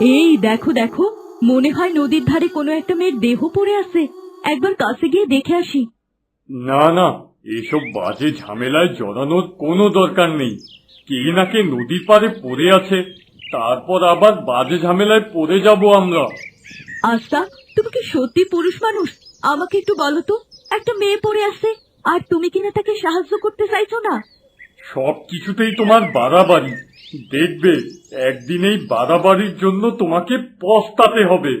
দেখো দেখো মনে হয় নদীর ধারে কোনো একটা মেয়ের দেহ পড়ে আছে। একবার কাছে গিয়ে দেখে আসি। না না এসব বাজে ঝামেলায় জড়ানোর কোনো দরকার নেই। কে না কে নদীর পাড়ে পড়ে আছে তারপর আবার বাজে ঝামেলায় পড়ে যাব আমরা। আস্তা তুমি কি সত্যি পুরুষ মানুষ? আমাকে একটু বলো তো একটা মেয়ে পড়ে আছে আর তুমি কিনা তাকে সাহায্য করতে চাইছো না? সব কিছুতেই তোমার বাড়াবাড়ি। দেখবে? একদিন এই বাড়াবাড়ির জন্য তোমাকে পস্তাতে হবে।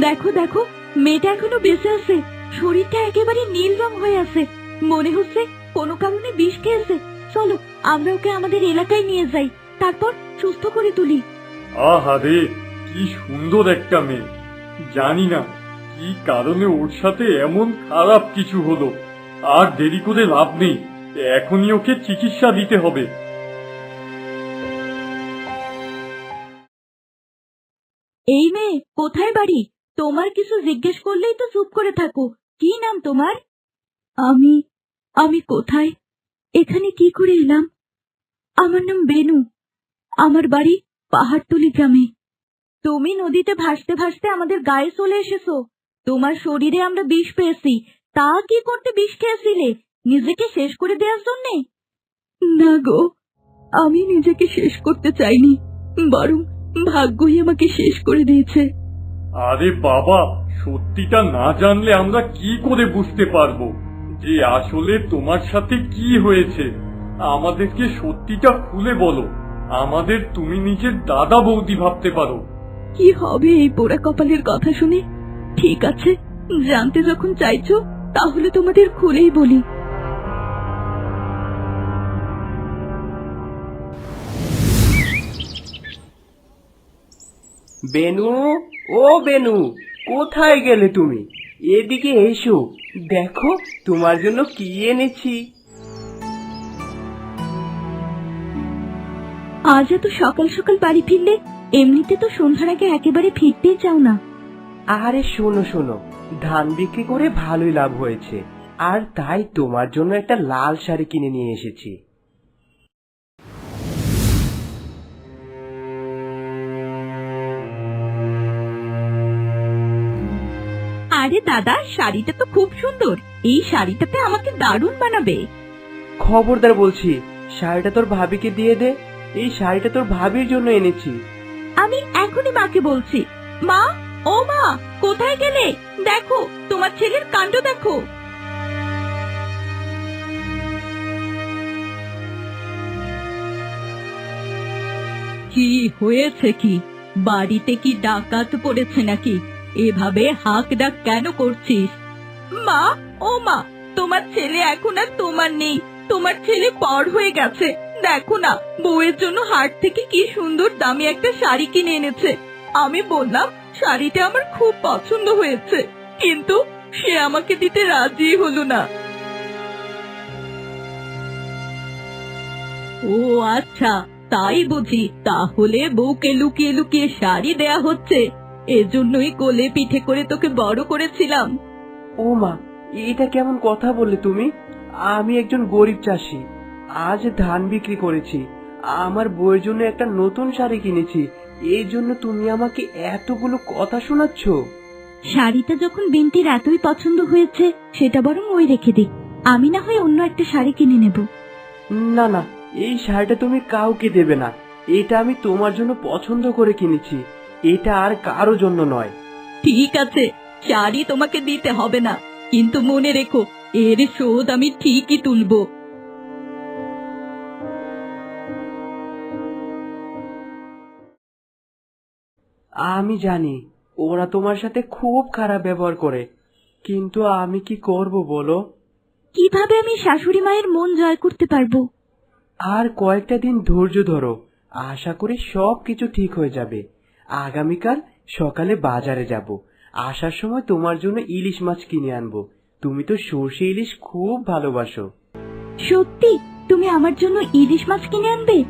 দেখো দেখো মেয়েটা এখনও বেঁচে আছে। শরীরটা একেবারে নীল রং হয়ে আছে। মনে হচ্ছে কোনো কারণে বিষ খেয়েছে। চলো আমরা ওকে আমাদের এলাকায় নিয়ে যাই। তারপর সুস্থ করে তুলি। আহারে কি সুন্দর একটা মেয়ে। জানি না কি কারণে ওর সাথে এমন খারাপ কিছু হলো। আর দেরি করে লাভ নেই এখনই ওকে চিকিৎসা দিতে হবে। এই মেয়ে কোথায় বাড়ি? তোমার কিছু জিজ্ঞেস করলেই তো চুপ করে থাকো। কি নাম তোমার? আমি আমি কোথায়? এখানে কি করে এলাম? আমার নাম বেনু। আমার বাড়ি পাহাড়তলি গ্রামে। তুমি নদীতে ভাসতে ভাসতে আমাদের গায়ে চলে এসেছ। তোমার শরীরে আমরা বিষ পেয়েছি। তা কি করতে বিষ খেয়েছিলে? নিজেকে শেষ করে দেওয়ার জন্যে? না গো, আমি নিজেকে শেষ করতে চাইনি। বরং ভাগ্যই আমাকে শেষ করে দিয়েছে। আরে বাবা সত্যিটা না জানলে আমরা কি করে বুঝতে পারব? যে আসলে তোমার সাথে কি হয়েছে? আমাদেরকে সত্যিটা খুলে বলো। আমাদের তুমি নিজের দাদা বৌদি ভাবতে পারো। কি হবে এই পোড়া কপালের কথা শুনে? ঠিক আছে জানতে যখন চাইছো তাহলে তোমাদের খুলেই বলি। বেনু ও বেনু। কোথায় গেলে তুমি? এদিকে এসো। দেখো তোমার জন্য কি এনেছি। আজ এত সকাল সকাল বাড়ি ফিরলে এমনিতে তো সন্ধ্যার আগে একেবারে ফিরতেই চাও না। আরে শোনো শোনো। ধান বিক্রি করে ভালোই লাভ হয়েছে। আর তাই তোমার জন্য একটা লাল শাড়ি কিনে নিয়ে এসেছি। আরে দাদা শাড়িটা তো খুব সুন্দর। এই শাড়িটাতে আমাকে দারুণ বানাবে। খবরদার বলছি শাড়িটা তোর ভাবিকে দিয়ে দে এই শাড়িটা তোর ভাবির জন্য এনেছি। আমি এখনই মাকে বলছি মা ও মা কোথায় গেলে? দেখো তোমার ছেলের কাণ্ড দেখো। কি হয়েছে কি? বাড়িতে কি ডাকাত পড়েছে নাকি? এভাবে হাক ডাক কেন করছিস? মা, ও মা, তোমার ছেলে এখন আর তোমার নেই। তোমার ছেলে পর হয়ে গেছে। দেখো না, বউয়ের জন্য হাট থেকে কি সুন্দর দামি একটা শাড়ি কিনে এনেছে। আমি বললাম, শাড়িটা আমার খুব পছন্দ হয়েছে। কিন্তু সে আমাকে দিতে রাজি হলো না। ও আচ্ছা তাই বুঝি। তাহলে বউকে লুকিয়ে লুকিয়ে শাড়ি দেয়া হচ্ছে। এজন্যই কোলে পিঠে করে তোকে বড় করেছিলাম। ও মা এটা কেমন কথা বললে তুমি? আমি একজন গরিব চাষি। আজ ধান বিক্রি করেছি। আমার বইয়ের জন্য একটা নতুন শাড়ি কিনেছি। এই জন্য তুমি আমাকে এতগুলো কথা শোনাচ্ছ। শাড়িটা যখন বিনতির এতই পছন্দ হয়েছে সেটা বরং ওই রেখে দিই। আমি না হয় অন্য একটা শাড়ি কিনে নেব। না না এই শাড়িটা তুমি কাউকে দেবে না। এটা আমি তোমার জন্য পছন্দ করে কিনেছি। এটা আর কারও জন্য নয়। ঠিক আছে শাড়ি তোমাকে দিতে হবে না কিন্তু মনে রেখো এর শোধ আমি ঠিকই তুলবো। আমি জানি ওরা তোমার সাথে খুব খারাপ ব্যবহার করে কিন্তু আমি কি করব বলো? কীভাবে আমি শাশুড়ি মায়ের মন জয় করতে পারব? আর কয়েকটা দিন ধৈর্য ধরো আশা করি সব কিছু ঠিক হয়ে যাবে। আগামীকাল সকালে বাজারে যাব। আসার সময় তোমার জন্য ইলিশ মাছ কিনে আনব। তুমি তো সর্ষে ইলিশ খুব ভালোবাসো। সত্যি? তুমি আমার জন্য ইলিশ মাছ কিনে আনবে?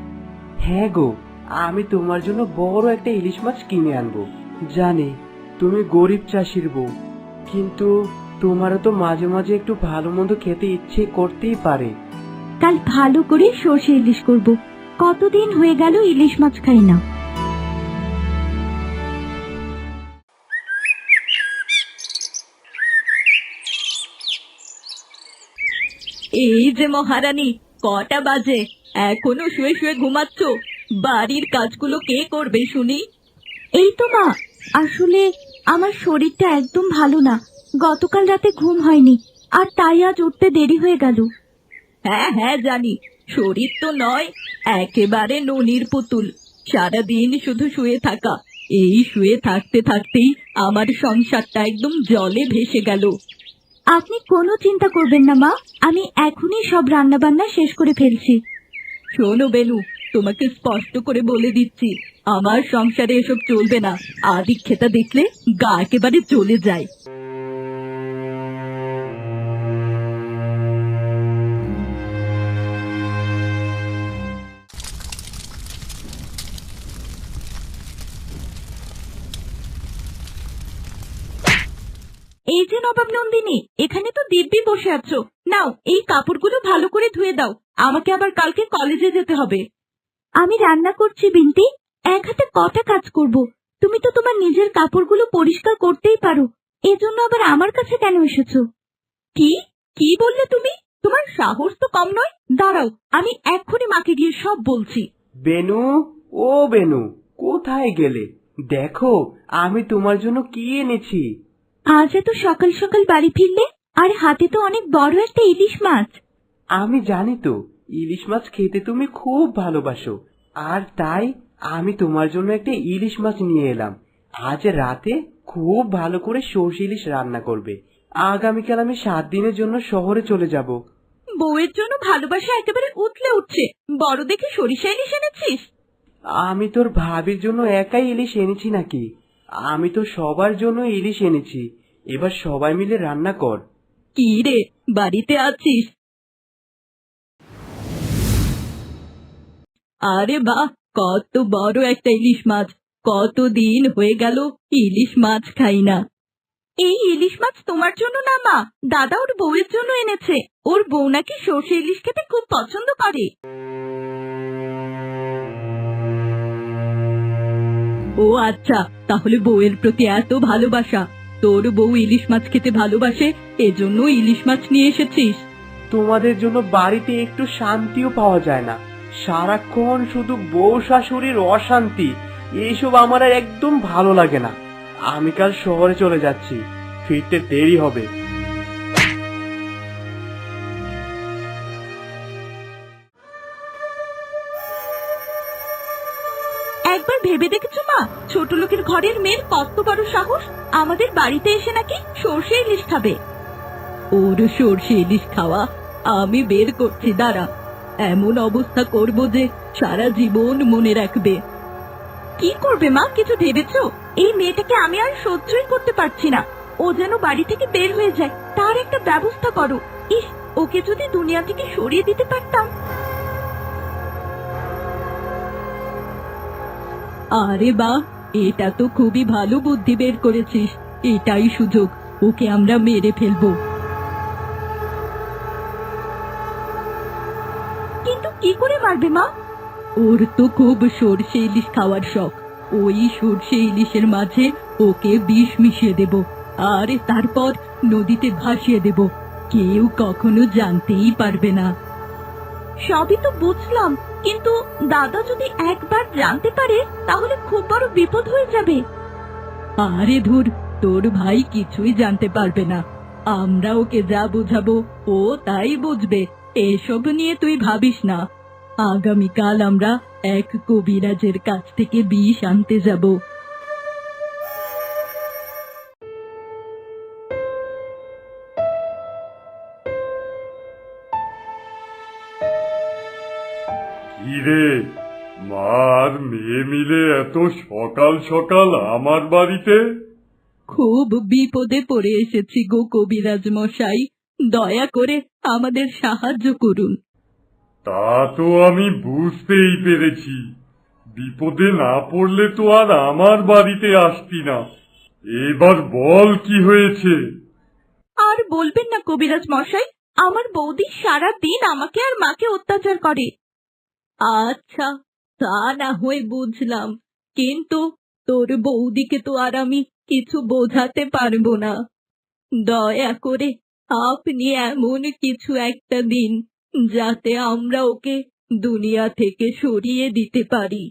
হ্যাঁ গো আমি তোমার জন্য বড় একটা ইলিশ মাছ কিনে আনব। জানি তুমি গরিব চাষির বউ কিন্তু তোমারও তো মাঝে মাঝে একটু ভালো মন্দ খেতে ইচ্ছে করতেই পারে। কাল ভালো করে সর্ষে ইলিশ করব। কতদিন হয়ে গেল ইলিশ মাছ খাই না? এই যে মহারানী কটা বাজে? এখনও শুয়ে শুয়ে ঘুমাচ্ছ? বাড়ির কাজগুলো কে করবে শুনি? এই তো মা আসলে আমার শরীরটা একদম ভালো না। গতকাল রাতে ঘুম হয়নি আর তাই আজ উঠতে দেরি হয়ে গেল। হ্যাঁ হ্যাঁ জানি। শরীর তো নয় একেবারে ননির পুতুল। সারাদিন শুধু শুয়ে থাকা। এই শুয়ে থাকতে থাকতেই আমার সংসারটা একদম জলে ভেসে গেল। আপনি কোনো চিন্তা করবেন না, মা। আমি এখনই সব রান্না বান্না শেষ করে ফেলছি। শোনো, বেলু, তোমাকে স্পষ্ট করে বলে দিচ্ছি, আমার সংসারে এসব চলবে না। আদিক্ষেতা দেখলে গা একেবারে চলে যায়। দিব্যি বসে আছো। নাও এই কাপড়গুলো ভালো করে ধুয়ে দাও। আমাকে আবার কালকে কলেজে যেতে হবে। আমি রান্না করছি বিন্তি। এক হাতে কটা কাজ করব। তুমি তো তোমার নিজের কাপড়গুলো পরিষ্কার করতেই পারো। এজন্য আবার আমার কাছে কেন এসেছ? কি? কি বললে তুমি? তোমার সাহস তো কম নয়। দাঁড়াও আমি এক্ষুনি মাকে গিয়ে সব বলছি। বেনু ও বেনু কোথায় গেলে? দেখো আমি তোমার জন্য কি এনেছি। আজ এত সকাল সকাল বাড়ি ফিরলে? আর হাতে তো অনেক বড় একটা ইলিশ মাছ। আমি জানি তো ইলিশ মাছ খেতে তুমি খুব ভালোবাসো। আর তাই আমি তোমার জন্য একটা ইলিশ মাছ নিয়ে এলাম। আজ রাতে খুব ভালো করে সর্ষে ইলিশ রান্না করবে। আগামীকাল আমি সাত দিনের জন্য শহরে চলে যাব। বউয়ের জন্য ভালোবাসা একেবারে উতলে উঠছে। বড় দেখে সরিষা ইলিশ এনেছিস? আমি তোর ভাবির জন্য একাই ইলিশ এনেছি নাকি? আমি তো সবার জন্য ইলিশ এনেছি। এবার সবাই মিলে রান্না কর। কি রে? বাড়িতে আছিস? আরে বাহ, কত বড় একটা ইলিশ মাছ। কত দিন হয়ে গেল ইলিশ মাছ খাই না। এই ইলিশ মাছ তোমার জন্য না মা? দাদা ওর বউয়ের জন্য এনেছে। ওর বউ নাকি সর্ষে ইলিশ খেতে খুব পছন্দ করে। ও আচ্ছা তাহলে বউয়ের প্রতি এত ভালোবাসা। তোর বউ ইলিশ মাছ খেতে ভালোবাসে, এজন্য ইলিশ মাছ নিয়ে এসেছিস। তোমাদের জন্য বাড়িতে একটু শান্তিও পাওয়া যায় না। সারাক্ষণ শুধু বউ শাশুড়ির অশান্তি, এইসব আমার আর একদম ভালো লাগে না। আমি কাল শহরে চলে যাচ্ছি, ফিরতে দেরি হবে। একবার ভেবে দেখেছ, মা? ছোট লোকের ঘরের মেয়ের কত বড় সাহস? আমাদের বাড়িতে এসে নাকি সর্ষে ইলিশ খাবে? ওর সর্ষে ইলিশ খাওয়া আমি বের করছি, দাঁড়া। এমন অবস্থা করব যে সারা জীবন মনে রাখবে। কি করবে, মা? কিছু ভেবেছ? এই মেয়েটাকে আমি আর সহ্যই করতে পারছি না। ও যেন বাড়ি থেকে বের হয়ে যায়, তার একটা ব্যবস্থা করো। ইস, ওকে যদি দুনিয়া থেকে সরিয়ে দিতে পারতাম। আরে বা, এটা তো খুবই ভালো বুদ্ধি বের করেছিস। এটাই সুযোগ, ওকে আমরা মেরে ফেলব। কিন্তু কি করে মারবে মা? ওর তো খুব সর্ষে ইলিশ খাওয়ার শখ। ওই সর্ষে ইলিশের মাঝে ওকে বিষ মিশিয়ে দেব, আর তারপর নদীতে ভাসিয়ে দেব। কেউ কখনো জানতেই পারবে না। সবই তো বুঝলাম কিন্তু দাদা যদি একবার জানতে পারে, তাহলে খুব বড় বিপদ হয়ে যাবে। আরে ধুর, তোর ভাই কিছুই জানতে পারবে না। আমরা ওকে যা বোঝাবো, ও তাই বুঝবে। এসব নিয়ে তুই ভাবিস না। আগামীকাল আমরা এক কবিরাজের কাছ থেকে বিষ আনতে যাব। রে। মা আর মেয়ে মিলে এত সকাল সকাল আমার বাড়িতে? খুব বিপদে পড়ে এসেছি গো কবিরাজ মশাই। দয়া করে আমাদের সাহায্য করুন। তা তো আমি বুঝতেই পেরেছি। বিপদে না পড়লে তো আর আমার বাড়িতে আসতি না। এবার বল কি হয়েছে? আর বলবেন না কবিরাজ মশাই আমার বৌদি সারা দিন আমাকে আর মাকে অত্যাচার করে। আচ্ছা তা না হয়ে বুঝলাম। কিন্তু তোর বৌদিকে তো আর আমি কিছু বোঝাতে পারব না। দয়া করে আপনি এমন কিছু একটা দিন যাতে আমরা ওকে দুনিয়া থেকে সরিয়ে দিতে পারি।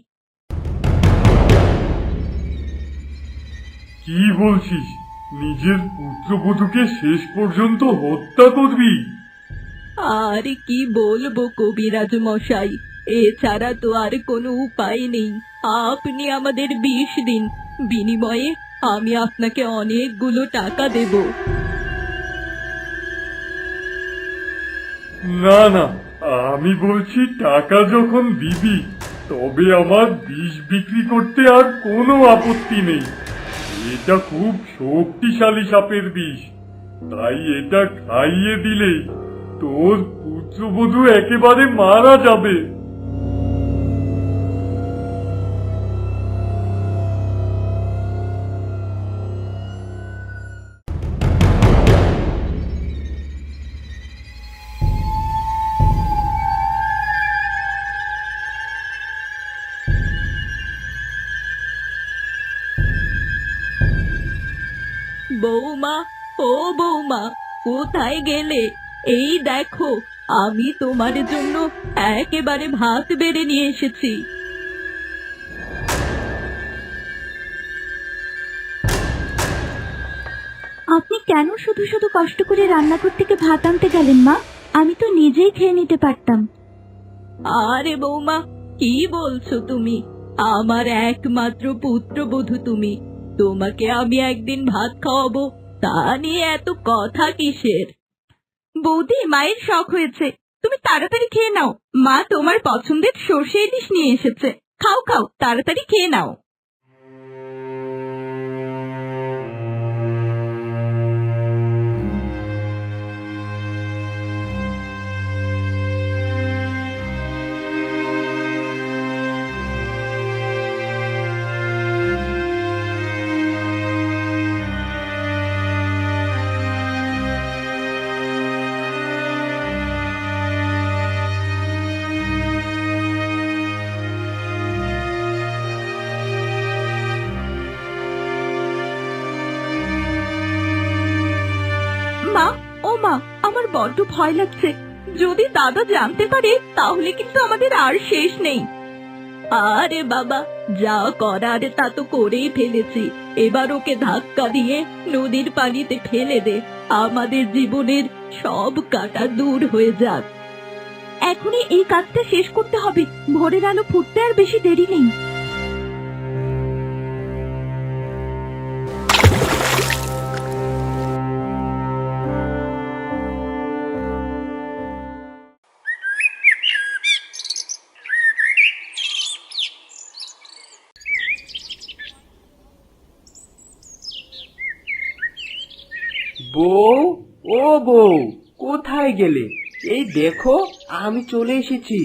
কি বলছিস? নিজের পুত্রবধূকে শেষ পর্যন্ত হত্যা করবি? আর কি বলব কবিরাজ মশাই? এছাড়া তো আর কোনো উপায় নেই। আপনি আমাদের বিষ দিন। বিনিময়ে আমি আপনাকে অনেকগুলো টাকা দেব। না না, আমি বলছি টাকা যখন দিবি, তবে আমার বিষ বিক্রি করতে আর কোনো আপত্তি নেই। এটা খুব শক্তিশালী সাপের বিষ। তাই এটা খাইয়ে দিলে তোর পুত্রবধূ একেবারে মারা যাবে। বৌমা ও বৌমা কোথায় গেলে? এই দেখো আমি তোমার জন্য একেবারে ভাত বেড়ে নিয়ে এসেছি। আপনি কেন শুধু শুধু কষ্ট করে রান্নাঘর থেকে ভাত আনতে গেলেন মা? আমি তো নিজেই খেয়ে নিতে পারতাম। আরে বৌমা কি বলছো তুমি? আমার একমাত্র পুত্রবধূ তুমি। তোমাকে আমি একদিন ভাত খাওয়াবো, তা নিয়ে এত কথা কিসের? বৌদি, মায়ের শখ হয়েছে। তুমি তাড়াতাড়ি খেয়ে নাও। মা তোমার পছন্দের সর্ষে ইলিশ নিয়ে এসেছে। খাও খাও, তাড়াতাড়ি খেয়ে নাও। বড্ড ভয় লাগছে। যদি দাদা জানতে পারে, তাহলে কিন্তু আমাদের আর শেষ নেই। আরে বাবা, যা করার তা তো করেই ফেলেছি। এবার ওকে ধাক্কা দিয়ে নদীর পানিতে ফেলে দে। আমাদের জীবনের সব কাটা দূর হয়ে যাক। এখনই এই কাজটা শেষ করতে হবে। ভোরের আলো ফুটতে আর বেশি দেরি নেই। বউ ও বউ কোথায় গেলে? এই দেখো আমি চলে এসেছি।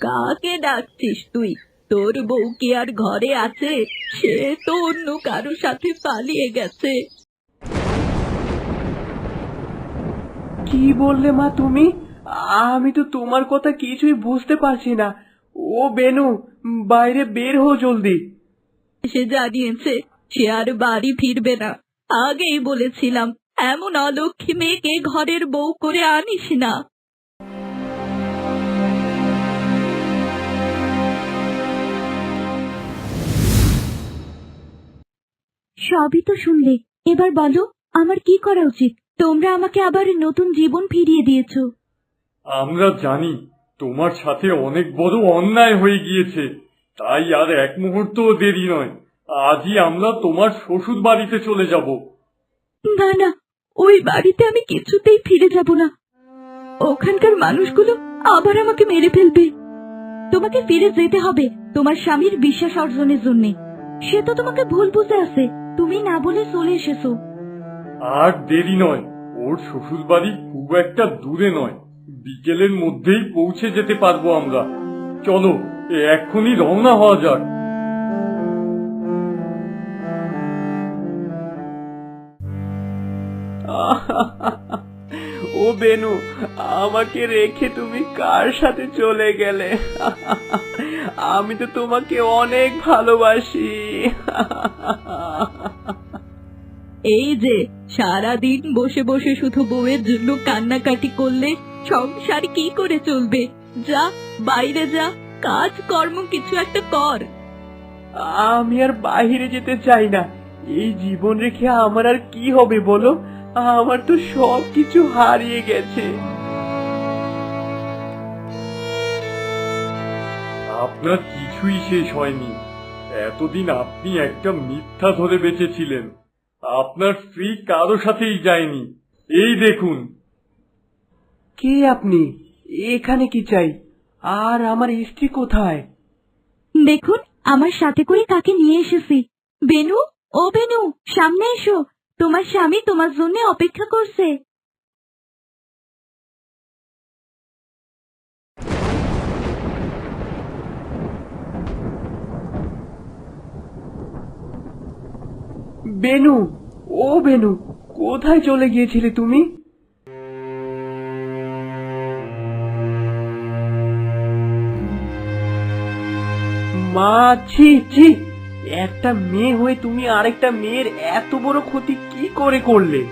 কাকে ডাকছিস তুই? তোর বউ কি আর ঘরে আছে? সে তো অন্য কারও সাথে পালিয়ে গেছে। কি বললে মা তুমি? আমি তো তোমার কথা কিছুই বুঝতে পারছি না। ও বেনু বাইরে বের হো জলদি। সে জানিয়েছে সে আর বাড়ি ফিরবে না। আগেই বলেছিলাম এমন অলক্ষী মেয়েকে ঘরের বউ করে আনিস না। সবই তো শুনলে। এবার বলো আমার কি করা উচিত? তোমরা আমাকে আবার নতুন জীবন ফিরিয়ে দিয়েছ। আমরা জানি তোমার সাথে অনেক বড় অন্যায় হয়ে গিয়েছে। তাই আর এক মুহূর্তও দেরি নয়। আজই আমরা তোমার শ্বশুর বাড়িতে চলে যাব। না না ওই বাড়িতে আমি কিছুতেই ফিরে যাব না। ওখানকার মানুষগুলো আবার আমাকে মেরে ফেলবে। তোমাকে ফিরে যেতে হবে তোমার স্বামীর বিশ্বাস অর্জনের জন্য। সে তো তোমাকে ভুল বুঝে আছে তুমি না বলে চলে এসেছ। আর দেরি নয় ওর শ্বশুর বাড়ি খুব একটা দূরে নয়। বিকেলের মধ্যেই পৌঁছে যেতে পারব আমরা। চলো এক্ষুনি রওনা হওয়া যাক। ও বেনু আমাকে রেখে তুমি কার সাথে চলে গেলে? আমি তো তোমাকে অনেক ভালোবাসি। এই যে সারা দিন বসে বসে শুধু বউয়ের জন্য কান্নাকাটি করলে সংসার কি করে চলবে? যা বাইরে যা কাজ কর্ম কিছু একটা কর। আমি আর বাইরে যেতে চাই না। এই জীবন রেখে আমার আর কি হবে বলো? আমার তো সব কিছু হারিয়ে গেছে। আপনার কিছুই শেষ হয়নি। এতদিন আপনি একটা মিথ্যা ধরে বেঁচেছিলেন। আপনার স্ত্রী কারও সাথেই যায়নি। এই দেখুন। কে আপনি? এখানে কি চাই? আর আমার স্ত্রী কোথায়? দেখুন আমার সাথে করে কাকে নিয়ে এসেছি। বেনু ও বেনু সামনে এসো। তোমার স্বামী তোমার জন্য অপেক্ষা করছে। বেনু, ও বেনু, কোথায় চলে গিয়েছিলে তুমি? মা, ছি ছি। একটা মেয়ে হয়ে তুমি আরেকটা মেয়ের এত বড় ক্ষতি কি করে করলে?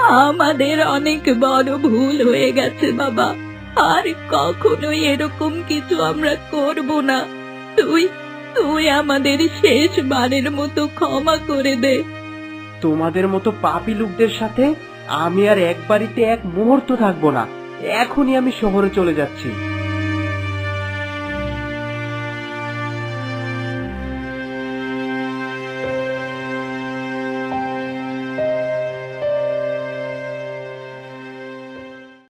আমাদের অনেক বড় ভুল হয়ে গেছে বাবা। আর কখনোই এরকম কিছু আমরা করব না। তুই তুই আমাদের শেষবারের মতো ক্ষমা করে দে। তোমাদের মতো পাপি লোকদের সাথে আমি আর এক বাড়িতে এক মুহূর্ত থাকব না। এখনই আমি শহরে চলে যাচ্ছি।